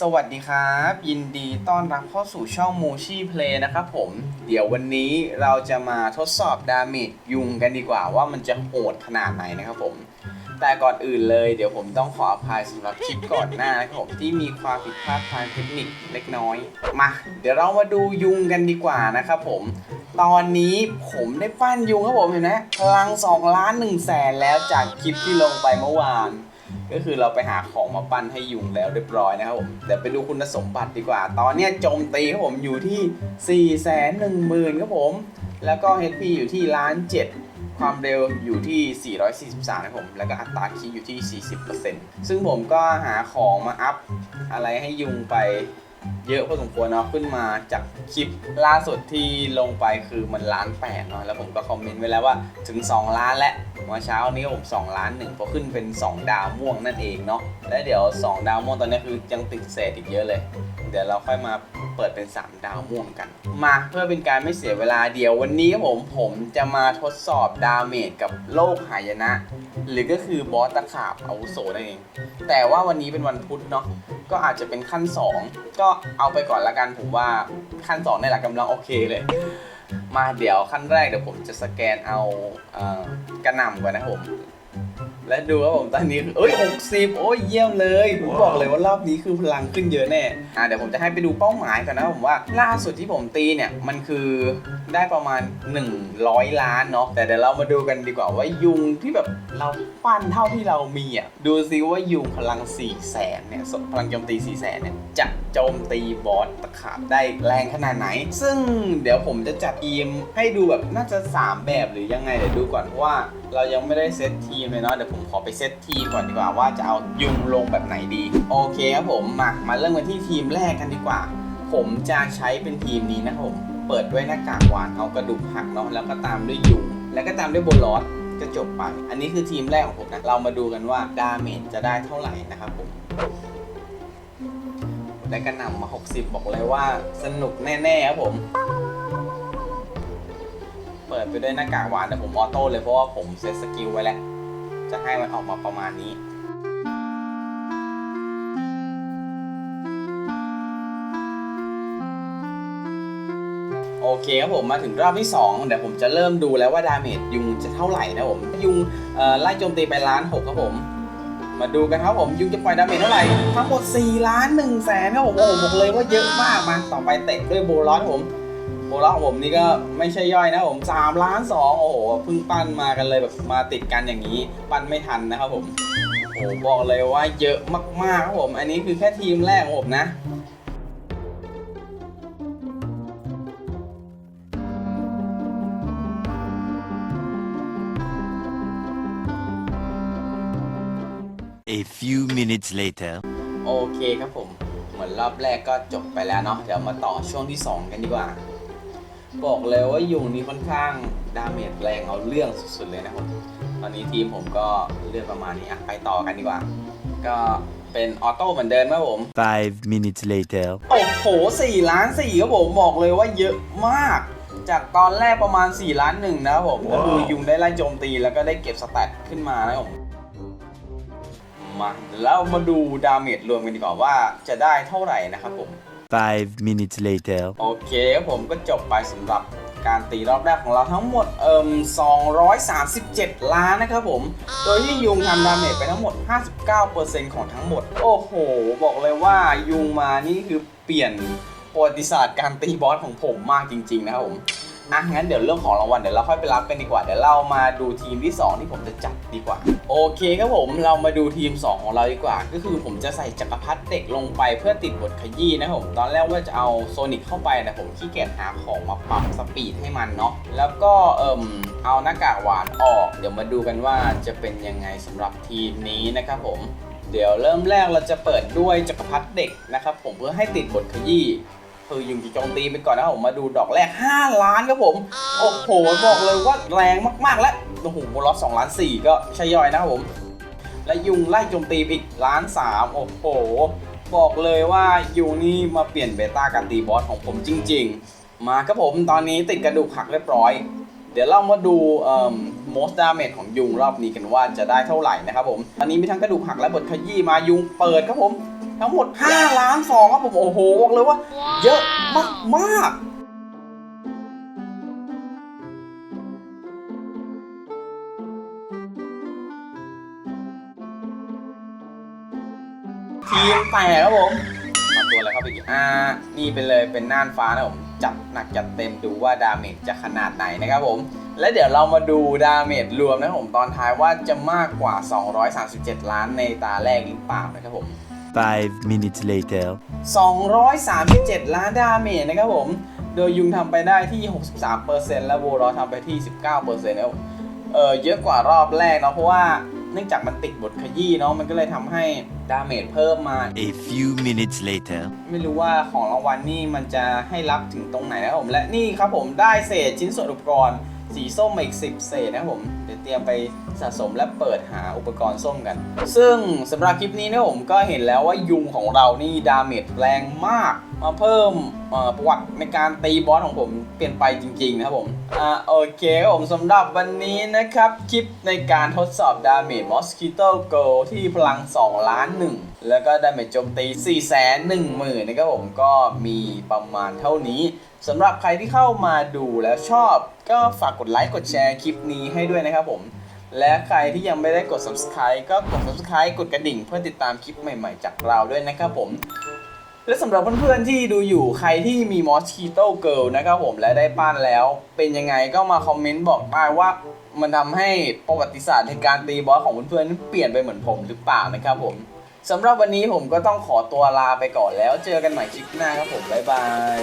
สวัสดีครับ ยินดีต้อนรับเข้าสู่ช่องมูชี่เพลย์นะครับผม เดี๋ยววันนี้เราจะมาทดสอบดาเมจยุงกันดีกว่าว่ามันจะโหดขนาดไหนนะครับผม แต่ก่อนอื่นเลยเดี๋ยวผมต้องขออภัยสำหรับคลิปก่อนหน้านะครับผมที่มีความผิดพลาดทางเทคนิคเล็กน้อย มา เดี๋ยวเรามาดูยุงกันดีกว่านะครับผม ตอนนี้ผมได้ปั้นยุงครับผมเห็นไหมพลัง2ล้าน1แสนแล้วจากคลิปที่ลงไปเมื่อวาน ก็คือเราไปหาของมาปั้นให้ยุงแล้วเรียบร้อยนะครับผมเดี๋ยวไปดูคุณสมบัติดีกว่า ตอนนี้โจมตีครับผมอยู่ที่ 4 1 0 0 0 0ครับผม แล้วก็ HP อยู่ที่ล้านเจ็ดความเร็วอยู่ที่ 443 นะครับผม แล้วก็อัตราคีย์อยู่ที่ 40%ซึ่งผมก็หาของมาอัพอะไรให้ยุงไป เยอะพอสมควรเนาะขึ้นมาจากคลิปล่าสุดที่ลงไปคือมันล้านแปดเนาะแล้วผมก็คอมเมนต์ไว้แล้วว่าถึง 2 ล้านแล้วเมื่อเช้านี้ผม2ล้านหนึ่งพอขึ้นเป็น 2 ดาวม่วงนั่นเองเนาะและเดี๋ยว 2 ดาวม่วงตอนนี้คือยังติดเศษอีกเยอะเลย เดี๋ยวเราค่อยมาเปิดเป็น 3 ดาวม่วงกัน มาเพื่อเป็นการไม่เสียเวลาเดียววันนี้ผมผมจะมาทดสอบดาเมจกับโลกหายนะ หรือก็คือบอสตะขาบอาวุโสนั่นเอง แต่ว่าวันนี้เป็นวันพุธเนาะก็อาจจะเป็นขั้น 2 ก็เอาไปก่อนละกันผมว่าขั้น2ในหลักกำลังโอเคเลยมาเดี๋ยวขั้นแรกเดี๋ยวผมจะสแกนเอากระหน่ำก่อนนะผม และดูครับผมตอนนี้เอ้ย60 โอ้ยเยี่ยมเลยผมบอกเลยว่ารอบนี้คือพลังขึ้นเยอะแน่อ่าเดี๋ยวผมจะให้ไปดูเป้าหมายก่อนนะผมว่าล่าสุดที่ผมตีเนี่ยมันคือได้ประมาณ 100 ล้านเนาะแต่เดี๋ยวเรามาดูกันดีกว่าว่ายุงที่แบบเราปั้นเท่าที่เรามีอะดูซิว่ายุงพลัง4แสนเนี่ยพลังโจมตี4แสนเนี่ยจะโจมตีบอสตะขาบได้แรงขนาดไหน ซึ่งเดี๋ยวผมจะจัดทีมให้ดูแบบน่าจะ 3 แบบหรือยังไงเดี๋ยวดูก่อนว่าเรายังไม่ได้เซตทีมเลยเนาะเดี๋ยวผมขอไปเซตทีมก่อนดีกว่าว่าจะเอายุงลงแบบไหนดี โอเคครับผมมามาเริ่มกันที่ทีมแรกกันดีกว่า ผมจะใช้เป็นทีมนี้นะครับผมเปิดด้วยหน้ากากหวานเอากระดูกหักเนาะแล้วก็ตามด้วยยุงแล้วก็ตามด้วยโบลอสก็จบไป อันนี้คือทีมแรกของผมนะเรามาดูกันว่าดาเมจจะได้เท่าไหร่นะครับผมได้กระหน่ำมา 60 บอกเลยว่าสนุกแน่ๆครับผม เปิดไปด้วยหน้ากากหวานแต่ผมออโต้เลยเพราะว่าผมเซตสกิลไว้แล้ว จะให้มันออกมาประมาณนี้ โอเคครับผมมาถึงรอบที่ 2 เดี๋ยวผมจะเริ่มดูแล้วว่าดาเมจยุงจะเท่าไหร่นะผม ยุงไล่โจมตีไปล้านหกครับผม มาดูกันครับผมยุงจะปล่อยดาเมจเท่าไหร่ ทั้งหมด4ล้าน1แสนครับผมโอ้โหบอกเลยว่าเยอะมากมาต่อไปเตะด้วยโบลอสผม โบลอสของผมนี่ก็ไม่ใช่ย่อยนะผม3ล้าน2โอ้โหเพิ่งปั้นมากันเลยแบบมาติดกันอย่างนี้ ปั้นไม่ทันนะครับผมโอ้โหบอกเลยว่าเยอะมากๆครับผม อันนี้คือแค่ทีมแรกของผมนะ A few minutes later. โอเคครับผม เหมือนรอบแรกก็จบไปแล้วเนาะเดี๋ยวมาต่อช่วงที่ 2 กันดีกว่า บอกเลยว่ายุงนี้ค่อนข้างดาเมจแรงเอาเรื่องสุดๆเลยนะครับตอนนี้ทีมผมก็เลือกประมาณนี้อะไปต่อกันดีกว่า ก็เป็นออโต้เหมือนเดิมครับผม Five minutes later. โอ้โห4ล้าน4ครับผมบอกเลยว่าเยอะมาก จากตอนแรกประมาณ 4 ล้านหนึ่งนะครับผมก็คือยุงได้ไล่โจมตีแล้วก็ได้เก็บสแตทขึ้นมานะครับผมมาแล้วมาดูดาเมจรวมกันดีกว่าว่าจะได้เท่าไหร่นะครับผม Five minutes later. โอเคครับผมก็จบไปสำหรับการตีรอบแรกของเราทั้งหมดเอ่ม237 ล้านนะครับผม โดยที่ยุงทำดาเมจไปทั้งหมด 59%ของทั้งหมด โอ้โห บอกเลยว่ายุงมานี่คือเปลี่ยนประวัติศาสตร์การตีบอสของผมมากจริงๆนะครับผม อะงั้นเดี๋ยวเรื่องของรางวัลเดี๋ยวเราค่อยไปรับกันดีกว่าเดี๋ยวเรามาดูทีมที่ 2 ที่ผมจะจัดดีกว่า โอเคครับผมเรามาดูทีม 2 ของเราดีกว่า ก็คือผมจะใส่จักรพรรดิเด็กลงไปเพื่อติดบทขยี้นะครับผมตอนแรกว่าจะเอาโซนิกเข้าไปแต่ผมขี้เกียจหาของมาปรับสปีดให้มันเนาะแล้วก็เอิ่มเอาหน้ากากหวานออก เดี๋ยวมาดูกันว่าจะเป็นยังไงสำหรับทีมนี้นะครับผมเดี๋ยวเริ่มแรกเราจะเปิดด้วยจักรพรรดิเด็กนะครับผมเพื่อให้ติดบทขยี้ คือยุงจะโจมตีไปก่อนนะครับผมมาดูดอกแรก 5 ล้านครับผม โอ้โหบอกเลยว่าแรงมากๆ และโอ้โหบลอส2ล้าน4ก็ใช่ย่อยนะครับผม และยุงไล่โจมตีอีกล้าน3โอ้โห บอกเลยว่ายุงนี่มาเปลี่ยนเบต้าการตีบอสของผมจริง ๆ มาครับผมตอนนี้ติดกระดูกหักเรียบร้อย เดี๋ยวเรามาดูเอ่อ most damage ของยุงรอบนี้กันว่าจะได้เท่าไหร่นะครับผมตอนนี้มีทั้งกระดูกหักและบทขยี้มายุงเปิดครับผม ทั้งหมด5ล้านฟองครับผมโอ้โหบอกเลยว่า เยอะมากมากๆทีมแตกครับผมมาตัวอะไรเข้าไปอีกอ่า นี่เป็นเลยเป็นน่านฟ้านะผมจัดหนักจัดเต็มดูว่าดาเมจจะขนาดไหนนะครับผม และเดี๋ยวเรามาดูดาเมจรวมนะครับผมตอนท้ายว่าจะมากกว่า 237 ล้านในตาแรกหรือเปล่านะครับผม Five minutes later. 237 ล้านดาเมจนะครับผม โดยยุงทำไปได้ที่ 63%และโวลอทำไปที่ 19%นะครับผมเออเยอะกว่ารอบแรกเนาะเพราะว่าเนื่องจากมันติดบทขยี้เนาะมันก็เลยทำให้ดาเมจเพิ่มมา A few minutes later. ไม่รู้ว่าของรางวัลนี่มันจะให้รับถึงตรงไหนนะครับผม และนี่ครับผมได้เศษชิ้นส่วนอุปกรณ์สีส้มมาอีก 10 เศษนะครับผม เตรียมไปสะสมและเปิดหาอุปกรณ์ส้มกัน ซึ่งสำหรับคลิปนี้นะผมก็เห็นแล้วว่ายุงของเรานี่ดาเมจแรงมาก มาเพิ่มประวัติในการตีบอสของผมเปลี่ยนไปจริงๆนะครับผมอ่าโอเคครับผมสำหรับวันนี้นะครับ คลิปในการทดสอบดาเมจ Mosquito Go ที่พลัง 2 ล้านหนึ่งแล้วก็ดาเมจโจมตี 4 1 0 0 0 0นะครับผมก็มีประมาณเท่านี้สำหรับใครที่เข้ามาดูแล้วชอบก็ฝากกดไลค์กดแชร์คลิปนี้ให้ด้วยนะครับผมและใครที่ยังไม่ได้กด subscribe ก็กด subscribe กดกระดิ่งเพื่อติดตามคลิปใหม่ๆ จากเราด้วยนะครับผม และสำหรับเพื่อนๆที่ดูอยู่ใครที่มีมอสคีโตเกิลนะครับผมและได้ปั้นแล้ว เป็นยังไงก็มาคอมเมนต์บอกได้ว่ามันทำให้ประวัติศาสตร์ในการตีบอสของเพื่อนๆนั้นเปลี่ยนไปเหมือนผมหรือเปล่านะครับผมสำหรับวันนี้ผมก็ต้องขอตัวลาไปก่อนแล้ว เจอกันใหม่คลิปหน้าครับผมบ๊ายบาย